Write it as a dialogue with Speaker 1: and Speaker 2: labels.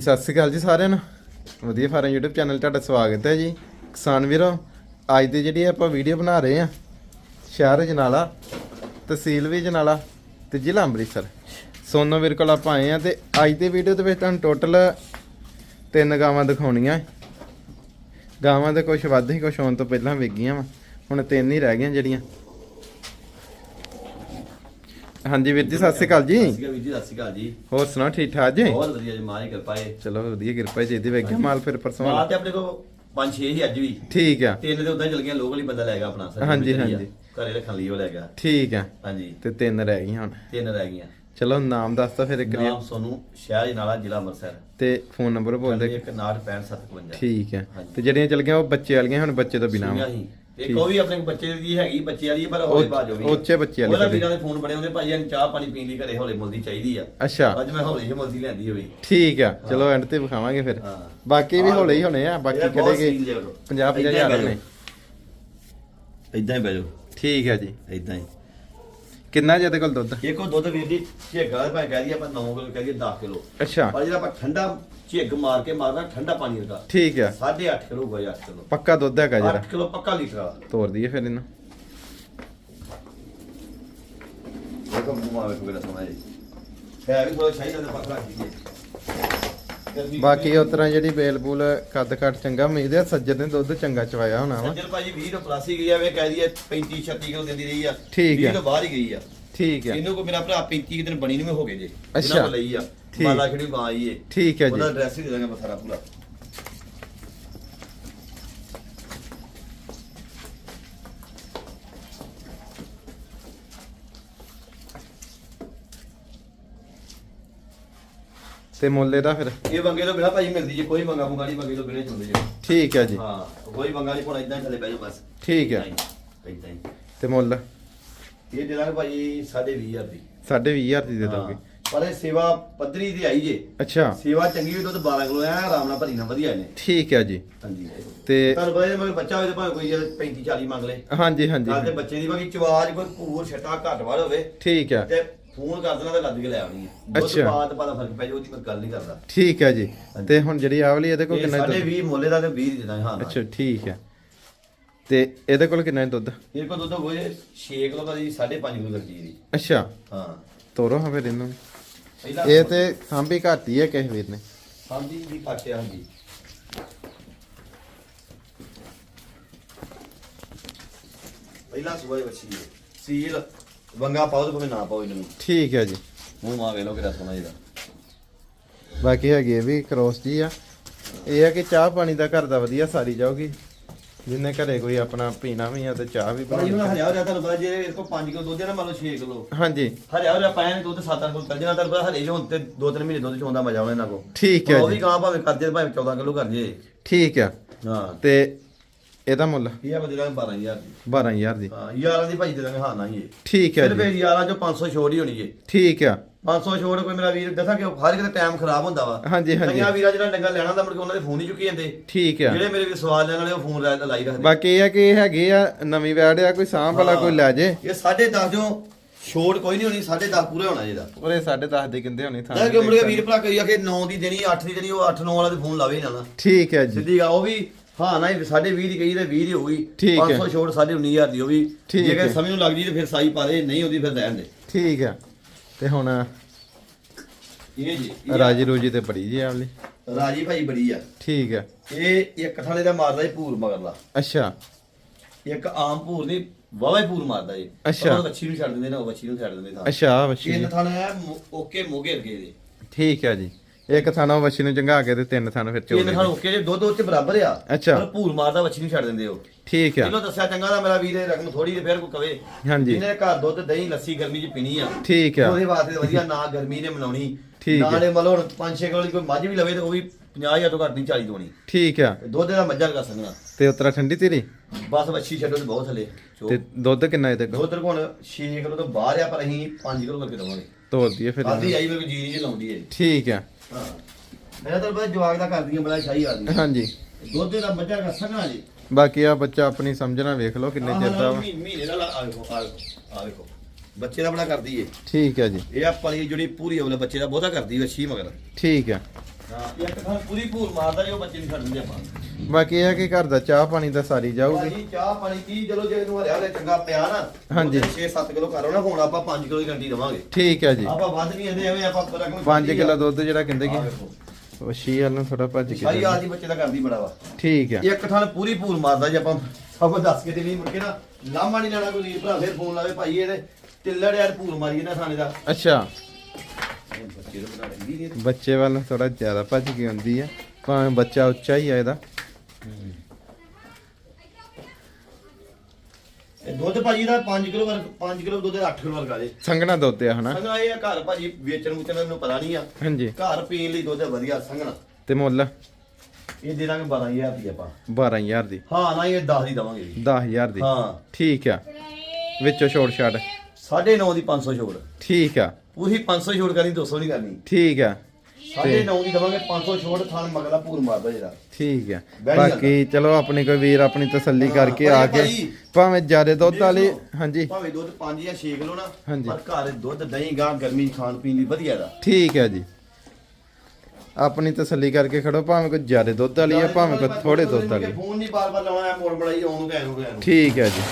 Speaker 1: ਸਤਿ ਸ਼੍ਰੀ ਅਕਾਲ ਜੀ ਸਾਰਿਆਂ ਨੂੰ। ਵਧੀਆ ਫਾਰਮ YouTube ਚੈਨਲ ਤੁਹਾਡਾ ਸਵਾਗਤ ਹੈ ਜੀ। ਕਿਸਾਨ ਵੀਰੋ, ਅੱਜ ਦੀ ਜਿਹੜੀ ਆਪਾਂ ਵੀਡੀਓ ਬਣਾ ਰਹੇ ਆ ਸ਼ਹਿਰ ਜਨਾਲਾ, ਤਹਿਸੀਲ ਵੀ ਜਨਾਲਾ ਤੇ ਜ਼ਿਲ੍ਹਾ ਅੰਮ੍ਰਿਤਸਰ। ਸੋਨੋ ਵੀਰ ਕੋਲ ਆਪਾਂ ਆਏ ਆ ਤੇ ਅੱਜ ਦੀ ਵੀਡੀਓ ਦੇ ਵਿੱਚ ਤੁਹਾਨੂੰ ਟੋਟਲ ਤਿੰਨ ਗਾਵਾਂ ਦਿਖਾਉਣੀਆਂ। ਗਾਵਾਂ ਦੇ ਕੁਝ ਵੱਧ ਹੀ ਕੁਝ ਹੋਣ ਤੋਂ ਪਹਿਲਾਂ ਵਿਕ ਵਾ। ਹੁਣ ਤਿੰਨ ਹੀ ਰਹਿ ਗਈਆਂ ਜਿਹੜੀਆਂ। ਹਾਂਜੀ ਵੀਰ ਜੀ ਸਤਿ ਸ਼੍ਰੀ ਅਕਾਲ ਜੀ।
Speaker 2: ਸਤਿ ਸ਼੍ਰੀ ਅਕਾਲ ਵੀਰ ਜੀ ਸਤਿ ਸ਼੍ਰੀ ਅਕਾਲ ਜੀ।
Speaker 1: ਹੋਰ ਸੁਣਾਓ ਠੀਕ ਠਾਕ ਜੀ?
Speaker 2: ਬਹੁਤ ਵਧੀਆ ਜੀ ਮਾਂ ਦੀ ਕਿਰਪਾ ਹੈ
Speaker 1: ਚਲੋ ਵਧੀਆ ਕਿਰਪਾ ਜੀ ਇਹਦੀ ਵੇਖਿਆ ਮਾਲ ਫਿਰ ਪਰਸੋਂ
Speaker 2: ਮਾਂ
Speaker 1: ਵਾਲਾ
Speaker 2: ਤੇ ਆਪਣੇ ਕੋਲ ਪੰਜ ਛੇ ਹੀ ਅੱਜ ਵੀ।
Speaker 1: ਠੀਕ ਆ।
Speaker 2: ਤਿੰਨ ਦੇ ਉਦਾਂ ਚਲ ਗਿਆ ਲੋਕਲ ਹੀ ਬੰਦਾ ਲੈ ਗਿਆ ਆਪਣਾ
Speaker 1: ਹਾਂਜੀ, ਹਾਂਜੀ।
Speaker 2: ਘਰੇ ਰੱਖਣ ਲਈ ਉਹ ਲੈ ਗਿਆ।
Speaker 1: ਠੀਕ ਆ।
Speaker 2: ਹਾਂਜੀ।
Speaker 1: ਤੇ ਤਿੰਨ ਰਹਿ ਗਈਆਂ ਹੁਣ।
Speaker 2: ਤਿੰਨ ਰਹਿ ਗਈਆਂ।
Speaker 1: ਚਲੋ ਨਾਮ ਦੱਸ ਤਾ ਫਿਰ ਇੱਕ ਵਾਰੀ।
Speaker 2: ਨਾਮ ਸੋਨੂੰ ਸ਼ਹਿਰ ਜਨਾਲਾ ਜ਼ਿਲ੍ਹਾ ਅੰਮ੍ਰਿਤਸਰ।
Speaker 1: ਤੇ ਫੋਨ ਨੰਬਰ ਬੋਲ ਦੇ।
Speaker 2: 916557
Speaker 1: ਠੀਕ ਆ।
Speaker 2: ਹਾਂਜੀ।
Speaker 1: ਤੇ ਜਿਹੜੀਆਂ ਚਲ ਗਈਆਂ ਉਹ ਬੱਚੇ ਵਾਲੀਆਂ ਹੁਣ ਬੱਚੇ ਤੋਂ ਬਿਨਾਂ।
Speaker 2: ਹੀ। ਇੱਕ ਉਹ ਵੀ ਆਪਣੇ ਬੱਚੇ ਦੀ ਹੈਗੀ ਬੱਚੇ ਵਾਲੀ ਪਰ ਹੋਲੇ ਬਾਜੋ ਵੀ
Speaker 1: ਉੱਚੇ ਬੱਚੇ ਵਾਲੀ
Speaker 2: ਉਹਦਾ। ਵੀਰਾਂ ਦੇ ਫੋਨ ਬੜੇ ਹੁੰਦੇ ਭਾਈ ਚਾਹ ਪਾਣੀ ਪੀਣ ਲਈ ਘਰੇ ਹੌਲੇ ਮੁਲਦੀ ਚਾਹੀਦੀ ਆ।
Speaker 1: ਅੱਛਾ।
Speaker 2: ਅੱਜ ਮੈਂ ਹੌਲੇ ਜਿਹੀ ਮੁਲਦੀ ਲੈਂਦੀ ਹੋਈ।
Speaker 1: ਠੀਕ ਆ। ਚਲੋ ਐਂਡ ਤੇ ਵਿਖਾਵਾਂਗੇ ਫਿਰ।
Speaker 2: ਹਾਂ।
Speaker 1: ਬਾਕੀ ਵੀ ਹੌਲੇ ਹੀ ਹੋਣੇ ਆ। ਬਾਕੀ ਕਿਹੜੇ
Speaker 2: ਉਦੋਂ।
Speaker 1: 50 50
Speaker 2: ਏਦਾਂ ਹੀ
Speaker 1: ਹਜ਼ਾਰ
Speaker 2: ਬਹਿ
Speaker 1: ਨੇ।
Speaker 2: ਜਾਓ। ਏਦਾਂ ਹੀ ਬਹਿ ਜਾਓ।
Speaker 1: ਠੀਕ ਆ ਜੀ।
Speaker 2: ਏਦਾਂ ਹੀ।
Speaker 1: ਕਿੰਨਾ ਜਿਹਦੇ ਕੋਲ ਦੁੱਧ?
Speaker 2: ਇੱਕ ਉਹ ਦੁੱਧ ਵੀਰ ਜੀ ਝੇਗਾ ਭਾਵੇਂ ਕਹਿ ਦਈਏ ਆਪਾਂ 9 ਕਿਲੋ ਕਹਿ ਦਈਏ 10 ਕਿਲੋ।
Speaker 1: ਅੱਛਾ।
Speaker 2: ਪਰ ਜਿਹੜਾ ਆਪਾਂ ਠੰਡਾ ਝੇਗ ਮਾਰ ਕੇ ਮਾਰਨਾ ਠੰਡਾ ਪਾਣੀ ਵਰਗਾ।
Speaker 1: ਠੀਕ ਆ।
Speaker 2: 8.5 ਕਿਲੋ ਹੋਇਆ 8 ਕਿਲੋ।
Speaker 1: ਪੱਕਾ ਦੁੱਧ ਹੈਗਾ
Speaker 2: 8
Speaker 1: ਜਿਹੜਾ
Speaker 2: ਕਿਲੋ ਪੱਕਾ ਲੀਟਰ ਵਾਲਾ।
Speaker 1: ਤੋਰ ਦਈਏ ਫਿਰ ਇਹਨੂੰ।
Speaker 2: ਦੇਖੋ ਮੂੰਹ ਆਵੇ ਕੋਈ ਸੋਣਾ ਜੀ ਹੈ। ਵੀ ਥੋੜਾ ਸ਼ਾਹੀ ਦਾ ਪੱਕਾ ਜੀ
Speaker 1: ਬਾਕੀ ਉਸ ਤਰ੍ਹਾਂ ਜਿਹੜੀ ਬੇਲ ਬੂਲ ਕੱਦ ਕੱਟ ਚੰਗਾ ਉਮੀਦ ਆ ਸੱਜਰ ਨੇ ਦੁੱਧ ਚੰਗਾ ਚਵਾਇਆ ਹੋਣਾ ਵਾ।
Speaker 2: ਸੱਜਣ ਭਾਜੀ 20 ਤੋਂ ਪਲਾਸੀ ਗਈ ਆ ਵੇ ਕਹਿ ਦਈਏ 35 36 ਕਿਲੋ ਦਿੰਦੀ ਰਹੀ ਆ।
Speaker 1: ਠੀਕ
Speaker 2: 20
Speaker 1: ਆ।
Speaker 2: ਤੋਂ ਬਾਹਰ ਹੀ ਗਈ ਆ।
Speaker 1: ਠੀਕ ਆ।
Speaker 2: ਇਹਨੂੰ ਕੋ ਮੇਰਾ ਭਰਾ 35 ਕੁ ਦਿਨ ਬਣੀ ਨੂੰ ਹੋ ਗਏ ਜੇ।
Speaker 1: ਅੱਛਾ।
Speaker 2: ਲਈ ਆ।
Speaker 1: ਠੀਕ।
Speaker 2: ਮਾਲਾ ਖੜੀ ਗਾਂ ਆਈ ਏ
Speaker 1: ਠੀਕ ਹੈ
Speaker 2: ਉਹਦਾ
Speaker 1: ਜੀ
Speaker 2: ਐਡਰੈਸ ਹੀ ਦੇ ਦਾਂਗੇ ਆਪਾਂ ਸਾਰਾ ਪੂਰਾ।
Speaker 1: ਤੇ ਮੁੱਲ ਇਹਦਾ ਫਿਰ।
Speaker 2: ਇਹ ਵੰਗੇ ਤੋਂ ਬਿਨਾ ਭਾਜੀ ਮਿਲਦੀ ਜੇ ਕੋਈ ਮੰਗਾ ਮੁੰਗਾ ਨਹੀਂ ਵੰਗੇ ਤੋਂ ਬਿਨਾ ਚੁੰਦੇ ਜੇ।
Speaker 1: ਠੀਕ ਹੈ ਜੀ।
Speaker 2: ਹਾਂ ਕੋਈ ਨਹੀਂ ਕੋਣ ਇਦਾਂ ਥੱਲੇ ਬਹਿ ਬਸ।
Speaker 1: ਠੀਕ ਹੈ।
Speaker 2: ਇਦਾਂ ਹੀ
Speaker 1: ਤੇ ਮੁੱਲ?
Speaker 2: ਇਹ ਦੇ ਦਾਂਗੇ ਭਾਜੀ 2.5000 ਦੀ।
Speaker 1: 2.5000 ਦੀ ਦੇ ਦੋਗੇ।
Speaker 2: ਪਰ ਇਹ ਸੇਵਾ ਪੱਧਰੀ ਦੀ ਆਈ ਜੇ।
Speaker 1: ਅੱਛਾ।
Speaker 2: ਸੇਵਾ ਚੰਗੀ ਵੀ ਦੁੱਧ 12 ਕਿਲੋ ਆ ਆਰਾਮ ਨਾਲ ਭਰੀ ਨਾ ਵਧੀਆ ਇਹਨੇ।
Speaker 1: ਠੀਕ ਹੈ ਜੀ।
Speaker 2: ਹਾਂਜੀ।
Speaker 1: ਤੇ
Speaker 2: ਤੁਹਾਨੂੰ ਪਤਾ ਜੇ ਮਗਰ ਬੱਚਾ ਹੋਵੇ ਤਾਂ ਭਾਵੇਂ ਕੋਈ 35 40 ਮੰਗ ਲੇ।
Speaker 1: ਹਾਂਜੀ ਹਾਂਜੀ।
Speaker 2: ਤੇ ਬੱਚੇ ਦੀ ਬਾਕੀ ਚਵਾਜ ਕੋਈ ਭੂਰ ਛਟਾ ਘੱਟ ਵੱਧ ਹੋਵੇ।
Speaker 1: ਠੀਕ ਹੈ।
Speaker 2: ਤੇ ਫੋਨ ਕਰ ਦੇਣਾ ਤੇ ਲੱਦ ਕੇ ਲੈ ਆਉਣੀ ਹੈ
Speaker 1: ਅੱਛਾ।
Speaker 2: ਬਾਅਦ ਪਤਾ ਫ਼ਰਕ ਪੈ ਜਾਊ ਉਹਦੀ ਕੋਈ ਗੱਲ ਨਹੀਂ ਕਰਦਾ।
Speaker 1: ਠੀਕ ਹੈ ਜੀ। ਤੇ ਹੁਣ ਜਿਹੜੀ ਆਹ ਵਾਲੀ ਇਹਦੇ ਕੋਲ
Speaker 2: ਇਹ
Speaker 1: ਕਿੰਨਾ
Speaker 2: ਸਾਡੇ
Speaker 1: ਦੁੱਧ?
Speaker 2: 20 ਮੁੱਲੇ ਦਾ ਤੇ 20 ਦੀ ਹਾਂ
Speaker 1: ਅੱਛਾ ਠੀਕ ਹੈ ਤੇ ਇਹਦੇ ਕੋਲ ਕਿੰਨਾ ਦੁੱਧ?
Speaker 2: ਇਹ ਕੋ ਦੁੱਧ ਹੋਏ 6 ਕਿਲੋ ਦਾ ਜੀ 5.5 ਕਿਲੋ ਦੀ
Speaker 1: ਅੱਛਾ।
Speaker 2: ਹਾਂ।
Speaker 1: ਤੋਰੋ ਹਾਂ ਫਿਰ ਇਹਨੂੰ।
Speaker 2: ਪਹਿਲਾ
Speaker 1: ਇਹ ਤੇ ਸਾਂਭੀ ਘੱਟ ਹੀ ਹੈ ਕਿਸੇ ਵੀਰ ਨੇ।
Speaker 2: ਹਾਂਜੀ ਜੀ ਕਾਟਿਆ ਹਾਂਜੀ। ਪਹਿਲਾ ਬੱਚੀ ਹੈ। ਸੀਲ। ਵੰਗਾ ਪਾਓ ਤੇ ਭਾਵੇਂ ਨਾ ਪਾਓ ਇਹਨੂੰ।
Speaker 1: ਠੀਕ ਹੈ ਜੀ।
Speaker 2: ਮੂੰਹ ਮਾ ਵੇ ਲੋ ਕਿਹੜਾ ਸੋਹਣਾ ਇਹਦਾ।
Speaker 1: ਬਾਕੀ ਹੈਗੀ ਵੀ ਕ੍ਰੋਸ ਜੀ ਆ। ਇਹ ਹੈ ਕਿ ਚਾਹ ਪਾਣੀ ਦਾ ਘਰ ਦਾ ਵਧੀਆ ਸਾਰੀ ਜਾਊਗੀ। ਜਿੰਨੇ ਘਰੇ ਕੋਈ ਆਪਣਾ ਪੀਣਾ ਵੀ ਆ ਤੇ ਚਾਹ ਵੀ
Speaker 2: ਭਾਈ ਹੁਣ
Speaker 1: ਬਣਾਉਣੀ
Speaker 2: ਹਰਿਆ ਤੁਹਾਨੂੰ ਪਤਾ ਜੇ ਇਹ ਕੋ 5 ਕਿਲੋ ਦੁੱਧ ਹੈ ਨਾ ਮੰਨ ਲਓ 6 ਕਿਲੋ।
Speaker 1: ਹਾਂਜੀ।
Speaker 2: ਹਰਿਆ ਹੋਇਆ ਪਾਇਆ ਨੇ ਦੁੱਧ 7-8 ਕਿਲੋ ਚੱਲ ਜਾਣਾ ਤੁਹਾਨੂੰ ਪਤਾ ਹਰੇ ਜੋ ਹੁਣ ਤੇ 2-3 ਮਹੀਨੇ ਦੁੱਧ ਚੋਂਦਾ ਮਜ਼ਾ ਆਉਣਾ ਇਹਨਾਂ ਕੋ
Speaker 1: ਠੀਕ ਹੈ
Speaker 2: ਉਹ ਵੀ
Speaker 1: ਜੀ।
Speaker 2: ਗਾਂ ਭਾਵੇਂ ਕਰ ਜੇ ਭਾਵੇਂ 14 ਕਿਲੋ ਕਰ ਜੇ
Speaker 1: ਠੀਕ ਆ।
Speaker 2: ਹਾਂ।
Speaker 1: ਤੇ ਇਹਦਾ ਮੁੱਲ।
Speaker 2: ਇਹ ਆ ਬੰਦੇ ਦਾ 12000 ਦੀ।
Speaker 1: 12000 ਦੀ।
Speaker 2: ਹਾਂ ਯਾਰਾਂ ਦੀ ਭਾਈ ਦੇ ਦਾਂਗੇ ਹਾਂ ਨਾ ਹੀ ਇਹ।
Speaker 1: ਠੀਕ ਹੈ
Speaker 2: ਸਿਰਫ
Speaker 1: ਜੀ।
Speaker 2: ਇਹ ਯਾਰਾਂ ਚੋਂ 500 ਛੋੜ ਹੀ ਹੋਣੀ ਏ
Speaker 1: ਠੀਕ ਆ।
Speaker 2: 500 ਛੋੜ ਕੋਈ ਮੇਰਾ ਵੀਰ ਦੱਸਾਂ ਕਿ ਹਰ ਇੱਕ ਦਾ ਟਾਈਮ ਖਰਾਬ ਹੁੰਦਾ ਵਾ।
Speaker 1: ਹਾਂਜੀ, ਹਾਂਜੀ।
Speaker 2: ਕਈਆਂ ਵੀਰਾਂ ਜਿਹੜਾ ਡੰਗਾ ਲੈਣਾ ਹੁੰਦਾ ਮੁੜ ਕੇ ਉਹਨਾਂ ਦੇ ਫੋਨ ਹੀ ਚੁੱਕੀ ਜਾਂਦੇ।
Speaker 1: ਠੀਕ ਆ।
Speaker 2: ਜਿਹੜੇ ਮੇਰੇ ਵੀ ਸਵਾਲ ਲੈਣ ਵਾਲੇ ਉਹ ਫੋਨ ਲਾਈ ਰੱਖਦੇ।
Speaker 1: ਬਾਕੀ ਇਹ ਆ ਕਿ ਇਹ ਹੈਗੇ ਆ ਨਵੀਂ ਵੈੜ ਆ ਕੋਈ ਸਾਂਭ ਵਾਲਾ ਕੋਈ ਲੈ ਜੇ।
Speaker 2: ਇਹ 10.5 ਜੋ ਛੋੜ ਕੋਈ ਨਹੀਂ ਹੋਣੀ 10.5 ਪੂਰਾ ਹੋਣਾ ਇਹਦਾ।
Speaker 1: ਉਹਦੇ 10.5 ਦੇ ਕਿੰਦੇ ਹੋਣੀ ਥਾਂ
Speaker 2: ਕੇ ਮੁੜ ਕੇ ਵੀਰ ਭਰਾ ਕਰੀ ਆ ਕਿ 9 ਦੀ ਦੇਣੀ 8 ਦੀ ਦੇਣੀ ਉਹ 8 9 ਵਾਲਾ ਤੇ ਫੋਨ ਲਾਵੇ ਨਾ
Speaker 1: ਠੀਕ ਹੈ ਜੀ।
Speaker 2: ਸਿੱਧੀ ਗਾ ਉਹ ਵੀ ਹਾਂ ਨਾ 20 ਦੀ ਕਹੀ ਤੇ 20 ਦੀ
Speaker 1: ਠੀਕ ਹੈ।
Speaker 2: 500 ਛੋੜ 19500 ਦੀ ਉਹ ਵੀ
Speaker 1: ਠੀਕ
Speaker 2: ਜੇ
Speaker 1: ਹੈ।
Speaker 2: ਕਿ ਸਮਝ ਨੂੰ ਲੱਗ ਜੀ ਤੇ ਫਿਰ ਸਾਈ ਪਾ ਦੇ ਨਹੀਂ ਹੁੰਦੀ ਫਿਰ ਰਹਿਣ ਦੇ।
Speaker 1: ਠੀਕ ਆ ਤੇ ਹੁਣ
Speaker 2: ਇਹ ਜੀ ਇਹ
Speaker 1: ਰਾਜੀ ਰੂਜੀ ਤੇ ਬੜੀ ਜੀ ਆਵਲੀ
Speaker 2: ਰਾਜੀ ਭਾਈ ਬੜੀ ਆ।
Speaker 1: ਠੀਕ ਆ
Speaker 2: ਇਹ ਇੱਕ ਥਾਲੇ ਦਾ ਮਾਰਦਾ ਜੀ ਭੂਰ ਮਗਰਲਾ।
Speaker 1: ਅੱਛਾ।
Speaker 2: ਇੱਕ ਆਮ ਭੂਰ ਨਹੀਂ ਵਾਵਾ ਹੀ ਭੂਰ ਮਾਰਦਾ ਜੀ।
Speaker 1: ਅੱਛਾ।
Speaker 2: ਉਹ ਵੱਛੀ ਨੂੰ ਛੱਡ ਦਿੰਦੇ ਨੇ ਉਹ ਵੱਛੀ ਨੂੰ ਛੱਡ ਦਿੰਦੇ ਥਾਂ
Speaker 1: ਅੱਛਾ ਵੱਛੀ
Speaker 2: ਤਿੰਨ ਥਾਂ ਹੈ ਮੋ- ਓਕੇ ਮੋਗੇ ਅਰਗੇ ਦੇ।
Speaker 1: ਠੀਕ ਆ ਜੀ। ਇੱਕ ਥਾਣਾ ਵੱਛੀ ਨੂੰ ਚੰਗਾ ਕੇ ਤੇ ਤਿੰਨ ਥਾਣ ਫਿਰ ਚੋਲੇ
Speaker 2: ਥਾਂ ਓਕੇ ਜੇ ਦੋ ਦੋ ਚ ਬਰਾਬਰ ਆ
Speaker 1: ਅੱਛਾ।
Speaker 2: ਪਰ ਭੂਰ ਮਾਰਦਾ ਵੱਛੀ ਨੂੰ ਛੱਡ ਦਿੰਦੇ ਉਹ
Speaker 1: ਠੀਕ ਆ।
Speaker 2: ਇਹਨੂੰ ਦੱਸਿਆ ਚੰਗਾ ਦਾ ਮੇਰਾ ਵੀਰ ਇਹ ਰਕਮ ਥੋੜੀ ਤੇ ਫਿਰ ਕੋ ਕਵੇ।
Speaker 1: ਹਾਂਜੀ।
Speaker 2: ਜਿਹਨੇ ਘਰ ਦੁੱਧ ਦਹੀਂ ਲੱਸੀ ਗਰਮੀ ਚ ਪੀਣੀ ਆ
Speaker 1: ਠੀਕ ਆ।
Speaker 2: ਉਹਦੇ ਵਾਸਤੇ ਵਧੀਆ ਨਾ ਗਰਮੀ ਨੇ ਮਨਾਉਣੀ।
Speaker 1: ਠੀਕ ਹੈ।
Speaker 2: ਨਾਲੇ ਮਤਲਬ ਹੁਣ 5-6 ਕਿਲੋ ਦੀ ਕੋਈ ਮੱਝ ਵੀ ਲਵੇ ਤੇ ਉਹ ਵੀ 50000 ਤੋਂ ਘੱਟ ਨਹੀਂ 40 ਦੋਣੀ
Speaker 1: ਠੀਕ ਆ।
Speaker 2: ਦੁੱਧ ਦਾ ਮੱਝਾਂ ਲਗਾ ਸਕਣਾ।
Speaker 1: ਤੇ ਉਤਰਾ ਠੰਡੀ ਤੇਰੀ?
Speaker 2: ਬਸ ਵੱਛੀ ਛੱਡੋ ਤੇ ਬਹੁਤ ਥੱਲੇ।
Speaker 1: ਤੇ ਦੁੱਧ ਕਿੰਨਾ ਇਹਦੇ ਕੋਲ
Speaker 2: ਦੁੱਧ ਕੋਲ 6 ਕਿਲੋ ਤੋਂ ਬਾਹਰ ਆ ਪਰ ਅਸੀਂ 5 ਕਿਲੋ ਕਰਕੇ ਦਵਾਂਗੇ।
Speaker 1: ਤੋਰ ਦਈਏ ਫਿਰ।
Speaker 2: ਆਦੀ। ਆਈ ਮੇਰੇ ਜੀ ਜੀ ਲਾਉਂਦੀ ਹੈ
Speaker 1: ਠੀਕ ਆ।
Speaker 2: ਹਾਂ। ਮੇਰਾ ਤਾਂ ਬਸ ਜਵਾਗ ਦਾ ਕਰਦੀਆਂ ਬੜਾ ਸ਼ਾਹੀ ਆਦੀ
Speaker 1: ਹਾਂਜੀ।
Speaker 2: ਦੁੱਧ ਦਾ ਮੱਝਾਂ ਦਾ ਸਕਣਾ ਜੀ।
Speaker 1: ਬਾਕੀ ਆ ਬੱਚਾ ਆਪਣੀ ਸਮਝਣਾ ਵੇਖ ਲਓ ਕਿੰਨੇ ਚਿਰ ਦਾ ਵਾ।
Speaker 2: ਮਹੀ- ਮਹੀਨੇ ਦਾ ਆ ਵੇਖੋ ਆ ਵੇਖੋ ਬੱਚੇ ਦਾ ਬੜਾ ਕਰਦੀ ਏ।
Speaker 1: ਠੀਕ ਆ ਜੀ।
Speaker 2: ਇਹ ਆ ਪਲੀ ਜਿਹੜੀ ਪੂਰੀ ਹੋਵੇ ਬੱਚੇ ਦਾ ਬਹੁਤਾ ਕਰਦੀ ਵੱਛੀ ਮਗਰ।
Speaker 1: ਠੀਕ ਆ।
Speaker 2: ਹਾਂ। ਇੱਕ ਥਾਂ ਪੂਰੀ ਭੂਰ ਮਾਰਦਾ ਜੋ ਬੱਚੇ ਨੂੰ ਛੱਡ ਦਿੰਦੇ ਆਪਾਂ।
Speaker 1: ਬਾਕੀ ਇਹ ਆ ਕਿ ਘਰ ਦਾ ਚਾਹ ਪਾਣੀ ਦਾ ਸਾਰੀ ਜਾਊਗੀ।
Speaker 2: ਭਾਜੀ ਚਾਹ ਪਾਣੀ ਕੀ ਚਲੋ ਜੇ ਇਹਨੂੰ ਹਰਿਆ ਹਰਿਆ ਚੰਗਾ ਪਿਆ ਨਾ
Speaker 1: ਹਾਂਜੀ।
Speaker 2: 6-7 ਕਿਲੋ ਕਰੋ ਨਾ ਹੁਣ ਆਪਾਂ 5 ਕਿਲੋ ਦੀ ਗੰਡੀ ਦਵਾਂਗੇ।
Speaker 1: ਠੀਕ ਹੈ ਜੀ।
Speaker 2: ਆਪਾਂ ਵੱਧ ਨਹੀਂ ਇਹਦੇ ਐਵੇਂ ਆਪਾਂ ਰਕਮ
Speaker 1: 5 ਕਿਲੋ ਦੁੱਧ ਜਿਹੜਾ ਕਹਿੰਦੇ ਕਿ। ਵਸ਼ੀ ਵਾਲ ਨੂੰ ਥੋੜਾ ਭੱਜ ਕੇ ਜਾਣਾ।
Speaker 2: ਆਦੀ ਬੱਚੇ ਦਾ ਕਰਦੀ ਬੜਾ ਵਾ।
Speaker 1: ਠੀਕ ਹੈ
Speaker 2: ਇੱਕ ਥਾਂ ਪੂਰੀ ਭੂਰ ਮਾਰਦਾ ਜੇ ਆਪਾਂ। ਸਭ ਕੁਝ ਦੱਸ ਕੇ ਤੇ ਨਹੀਂ ਮੁੜ ਕੇ ਨਾ ਲਾਮਾ ਨਹੀਂ ਲੈਣਾ ਕੋਈ ਵੀਰ ਭਰਾ ਫਿਰ ਫੋਨ ਲਾਵੇ ਭਾਈ ਇਹਦੇ। ਤਿੱਲੜ ਯਾਰ ਭੂਰ ਮਾਰੀ ਇਹਨਾਂ ਥਾਣੇ ਦਾ।
Speaker 1: ਅੱਛਾ।
Speaker 2: ਬੱਚੇ
Speaker 1: ਵੱਲ ਥੋੜਾ ਜ਼ਿਆਦਾ ਭੱਜ ਕੇ ਆਉਂਦੀ ਆ ਭਾਵੇਂ ਬੱਚਾ ਉੱਚਾ ਹੀ ਆ ਇਹਦਾ।
Speaker 2: ਇਹ ਦੁੱਧ ਭਾਜੀ ਦਾ 5 ਕਿਲੋ ਵਰਗ 5 ਕਿਲੋ ਦੁੱਧ 8 ਕਿਲੋ ਵਰਗਾ ਜੇ।
Speaker 1: ਸੰਘਣਾ ਦੁੱਧ ਆ ਹਨਾ?
Speaker 2: ਸੰਗਣਾ ਇਹ ਆ ਘਰ ਭਾਜੀ ਵੇਚਣ ਮੁੱਚਣ ਦਾ ਮੈਨੂੰ ਪਤਾ ਨਹੀਂ ਆ।
Speaker 1: ਹਾਂਜੀ।
Speaker 2: ਘਰ ਪੀਣ ਲਈ ਦੁੱਧ ਵਧੀਆ ਸੰਗਣਾ
Speaker 1: ਤੇ ਮੁੱਲ?
Speaker 2: ਇਹ ਦੇ ਦਾਂਗੇ 12000 ਦੀ ਆਪਾਂ।
Speaker 1: 12000 ਦੀ।
Speaker 2: ਹਾਂ ਨਾ ਇਹ 10 ਦੀ ਦਵਾਂਗੇ। ਜੀ
Speaker 1: 10000 ਦੀ।
Speaker 2: ਹਾਂ।
Speaker 1: ਠੀਕ ਆ। ਵਿੱਚੋਂ ਛੋੜ ਛਾੜ
Speaker 2: 9.5 ਦੀ 500 ਛੋੜ।
Speaker 1: ਠੀਕ ਆ।
Speaker 2: ਪੂਰੀ 500 ਛੋੜ ਕਰਨੀ 200 ਨਹੀਂ ਕਰਨੀ।
Speaker 1: ਠੀਕ ਆ।
Speaker 2: 9.5 ਦੀ ਦਵਾਂਗੇ 500 ਛੋੜ ਥਾਨ ਮਗਲਾ ਪੂਰ ਮਾਰਦਾ ਜਿਹੜਾ।
Speaker 1: ਠੀਕ ਆ।
Speaker 2: ਬਹਿ
Speaker 1: ਬਾਕੀ ਚਲੋ ਆਪਣੀ ਕੋਈ ਵੀਰ ਆਪਣੀ ਤਸੱਲੀ ਕਰਕੇ ਆ ਕੇ
Speaker 2: ਭਾਈ।
Speaker 1: ਭਾਵੇਂ ਜ਼ਿਆਦੇ ਦੁੱਧ ਵਾਲੀ ਹਾਂਜੀ।
Speaker 2: ਭਾਵੇਂ ਦੁੱਧ 5 ਜਾਂ 6 ਕਿਲੋ ਨਾ
Speaker 1: ਹਾਂਜੀ।
Speaker 2: ਪਰ ਘਰ ਦੁੱਧ ਦਹੀਂ ਗਾਂ ਗਰਮੀ ਖਾਣ ਪੀਣ ਲਈ ਵਧੀਆ ਦਾ।
Speaker 1: ਠੀਕ ਹੈ ਜੀ। ਆਪਣੀ ਤਸੱਲੀ ਕਰਕੇ ਖੜੋ ਭਾਵੇਂ ਕੋਈ ਜ਼ਿਆਦੇ ਦੁੱਧ ਵਾਲੀ ਆ ਭਾਵੇਂ ਕੋਈ ਥੋੜੇ ਦੁੱਧ ਵਾਲੀ।
Speaker 2: ਫੋਨ ਨਹੀਂ ਬਾਰ ਬਾਰ ਲਾਉਣਾ ਮੋੜ ਬੜਾਈ ਆਉਣ ਗਏ ਨੂੰ ਗਏ ਨੂੰ
Speaker 1: ਠੀਕ ਹੈ ਜੀ।